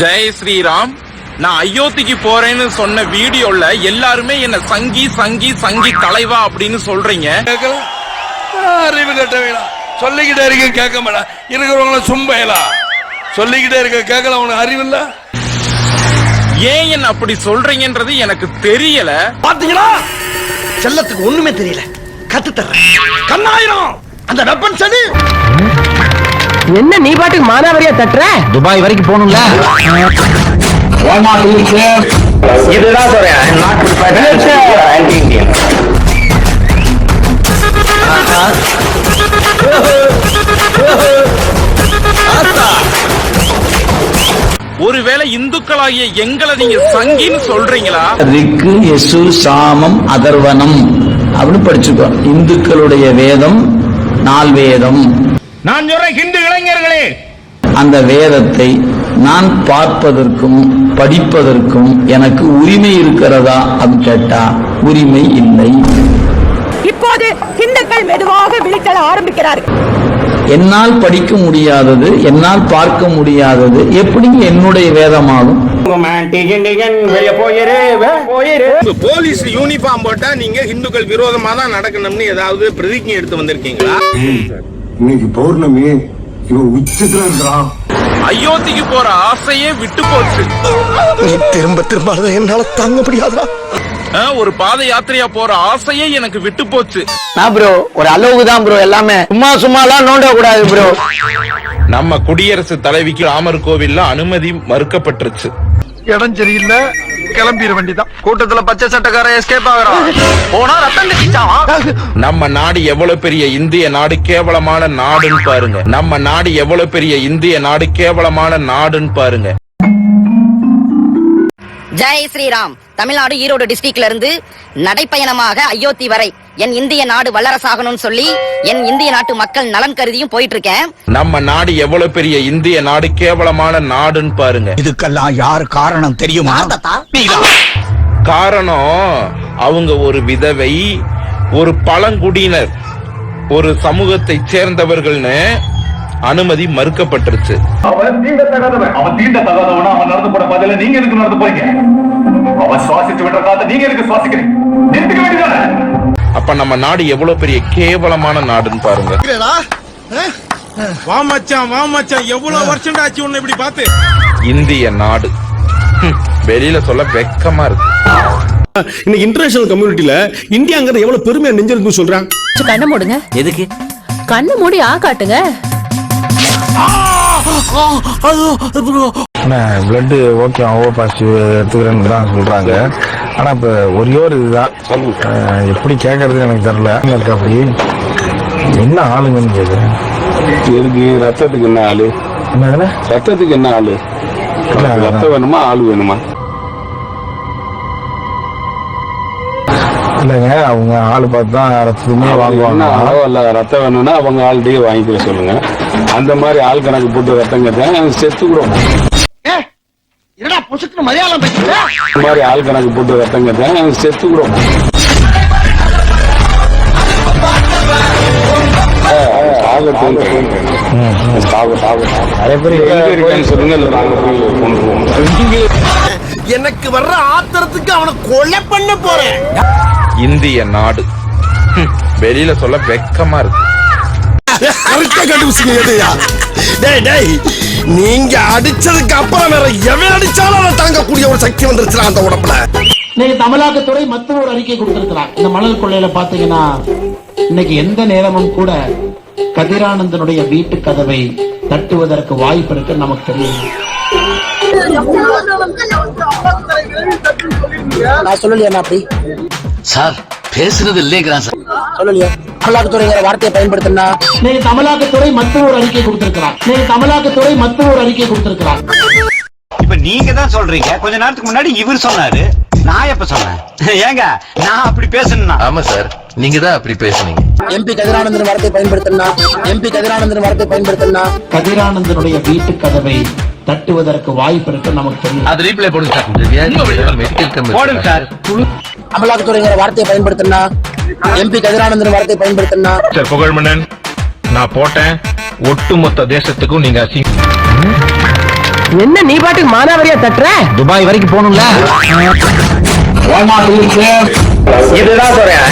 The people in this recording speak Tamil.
ஜெய் ஸ்ரீராம். நான் அயோத்திக்கு போறேன்னு சொன்ன வீடியோல எல்லாருமே என்ன சங்கி சங்கி சங்கி தலைவா அப்படின்னு சொல்றீங்க. அறிவு கட்ட வேணாம் சொல்லிக்கிட்டே இருக்க கேட்க மாட்டான். இருக்கிறவங்கள சும்பையலா சொல்லிக்கிட்டே இருக்க கேட்கல? உனக்கு அறிவு இல்ல? ஏன் என்ன அப்படி சொல்றீங்கன்றது எனக்கு தெரியல. பாத்தீங்களா? செல்லத்துக்கு ஒண்ணுமே தெரியல. கத்து தர்றேன் கண்ணாயிரம்! அந்த வெப்பன் சனி! என்ன நீ பாட்டுக்கு மானாவரியா தட்டுற? துபாய் வரைக்கும் போகணும்ல. இதுதான் சொல்றேன். நாட் ஆன்டி இந்தியன் ஒருவேளை இந்துக்களாகிய எங்களை நீங்க சங்கின்னு சொல்றீங்களா? ரிக்கு யசு சாமம் அதர்வனம். அப்படின்னு படிச்சுக்கோ. இந்துக்களுடைய வேதம் நால் வேதம். நான் சொல்றேன் ஹிந்து இளைஞர்களே. அந்த வேதத்தை நான் பார்ப்பதற்கும் படிப்பதற்கும் எனக்கு உரிமை இருக்கிறதா? அப்படின்னு கேட்டா உரிமை இல்லை. இப்போது இந்துக்கள் மெதுவாக விழித்தெழ ஆரம்பிக்கிறார்கள். என்னால் படிக்க முடியாதது என்னால் பார்க்க முடியாதது எப்படி என்னுடைய வேதமாகும்? போலீஸ் யூனிஃபார்ம் போட்டா நீங்க இந்துக்கள் விரோதமா தான் நடக்கணும்னு ஏதாவது பிரதிஜை எடுத்து வந்திருக்கீங்களா? இன்னைக்கு பௌர்ணமி இவன் உச்சத்துல இருக்கிறான் அயோத்திக்கு போற ஆசையே விட்டு போச்சு. நீ திரும்ப திரும்ப என்னால தாங்க முடியாதுடா. ஆ, ஒரு பாத யாத்திரையா போற ஆசையே எனக்கு விட்டு போச்சு. நான் ப்ரோ ஒரு அளவுக்கு தான் ப்ரோ எல்லாமே. சும்மா சும்மாலாம் நோண்ட கூடாது ப்ரோ நம்ம குடியரசு தலைவிக்கு ராமர் கோவில்ல அனுமதி மறுக்கப்பட்டுருச்சு. இடம் சரியில்லை கிளம்பிட வேண்டிதான் கூட்டத்துல பச்சை சட்டக்காரன் எஸ்கேப் ஆகுறான். போனா ரத்தம் கட்டிச்சான் நம்ம நாடு எவ்வளவு பெரிய இந்திய நாடு கேவலமான நாடுன்னு பாருங்க. நம்ம நாடு எவ்வளவு பெரிய இந்திய நாடு கேவலமான நாடுன்னு பாருங்க. ஜெய் ஸ்ரீராம். தமிழ்நாடு ஈரோடு டிஸ்ட்ரிக்ட்ல இருந்து நடைப்பயணமாக அயோத்தி வரை என் இந்திய நாடு வல்லரசாகணும்னு சொல்லி என் இந்திய நாட்டு மக்கள் நலன் கருதியும் போயிட்டு இருக்கேன் நம்ம நாடு எவ்வளவு பெரிய இந்திய நாடு கேவலமான நாடுன்னு பாருங்க. இதுக்கெல்லாம் யாரு காரணம் தெரியுமா? காரணம் அவங்க ஒரு விதவை ஒரு பழங்குடியினர் ஒரு சமூகத்தை சேர்ந்தவர்கள்னு அனுமதி மறுக்கப்பட்டுருச்சு. அவன் தீண்ட தகாதவன். அவன் தீண்ட தகாதவனா அவன் நடந்து போற பதில நீங்க எதுக்கு நடந்து போறீங்க? அவன் சுவாசிச்சு விடுற காத்த நீங்க எதுக்கு சுவாசிக்கிறீங்க? நிறுத்திக்க வேண்டியதானே அப்ப நம்ம நாடு எவ்வளவு பெரிய கேவலமான நாடுன்னு பாருங்க. வா மச்சான் வா மச்சான். எவ்வளவு வருஷம் ஆச்சு உன்னை இப்படி பார்த்து? இந்திய நாடு. வெளியில சொல்ல வெக்கமா இருக்கு. இன்னைக்கு இன்டர்நேஷனல் கம்யூனிட்டில இந்தியாங்கிறது எவ்வளவு பெருமையா நெஞ்சிருக்கு சொல்றான் கண்ணை மூடுங்க. எதுக்கு? கண்ணை மூடி ஆ காட்டுங்க. பிளட் ஓகே ஓ பாசிட்டிவ் எடுத்துக்கிறேன்னு தான் சொல்றாங்க. ஆனா இப்ப ஒரே ஒரு இதுதான். எப்படி கேட்கறது எனக்கு தெரியல. இருக்கு அப்படி? என்ன ஆளுங்கன்னு கேக்குறேன் எதுக்கு? ரத்தத்துக்கு என்ன ஆளு? என்னதுல ரத்தத்துக்கு என்ன ஆளு? ரத்தம் வேணுமா? ஆள் வேணுமா? இல்லைங்க அவங்க ஆளு பார்த்து தான் ரத்தத்துமே என்ன வாங்குவாங்க. ரத்தம் வேணும்னா அவங்க ஆள்கிட்டயே வாங்கிக்கிற சொல்லுங்க. அந்த மாதிரி ஆள் கணக்கு போட்டு ரத்தம் கேட்டேன். செத்து கூட மாதிரி ஆள் கணக்கு போட்டு ரத்தம் கேட்டேன். செத்து கூட எனக்கு வர்ற ஆத்திரத்துக்கு அவனை கொலை பண்ண போறேன். இந்திய நாடு. வெளியில சொல்ல வெக்கமா இருக்கு. கரெக்டா கண்டுபிடிச்சிங்க எதையா? டேய் டேய் நீங்க அடிச்சதுக்கு அப்புறம் வேற எவன் அடிச்சாலும் அதை தாங்கக்கூடிய ஒரு சக்தி வந்துருச்சுடா அந்த உடம்புல. இன்னைக்கு தமிழகத்துறை மத்திய ஒரு அறிக்கை கொடுத்திருக்கிறார். இந்த மணல் கொள்ளையில பாத்தீங்கன்னா இன்னைக்கு எந்த நேரமும் கூட கதிரானந்தனுடைய வீட்டு கதவை தட்டுவதற்கு வாய்ப்பு இருக்கு நமக்கு தெரியும். நான் சொல்லலையா அப்படி? சார் பேசுறது இல்லைங்கிறான் சார். சொல்லலையா? அமலாக்கத்துறைங்கிற வார்த்தையை பயன்படுத்தினா? இன்னைக்கு தமிழகத்துறை மத்திய ஒரு அறிக்கை கொடுத்திருக்கிறார். இன்னைக்கு தமிழகத்துறை மத்திய ஒரு அறிக்கை கொடுத்திருக்கிறார். இப்ப நீங்க தான் சொல்றீங்க. கொஞ்ச நேரத்துக்கு முன்னாடி இவர் சொன்னாரு. நான் எப்ப சொன்னேன்? ஏங்க நான் அப்படி பேசணும்னா ஆமா சார். நீங்க தான் அப்படி பேசுனீங்க. எம்பி கதிரானந்தன் வார்த்தை பயன்படுத்தினா? எம்பி கதிரானந்தன் வார்த்தை பயன்படுத்தினா? கதிரானந்தனுடைய வீட்டு கதவை தட்டுவதற்கு வாய்ப்பு இருக்கு நமக்கு தெரியும். அது ரீப்ளே போடுங்க சார். மெடிக்கல் போடுங்க சார். அமலாக்கத்துறைங்கிற வார்த்தையை பயன்படுத்தினா? எம்பி கதிரானந்தன் வார்த்தை பயன்படுத்தினா? சார் புகழ்மன்னன் நான் போட்டேன். ஒட்டுமொத்த தேசத்துக்கும் நீங்க என்ன நீ பாட்டுக்கு மானாவரியா தட்டுற? துபாய் வரைக்கும் போகணும்ல. இதுதான் சொல்றேன்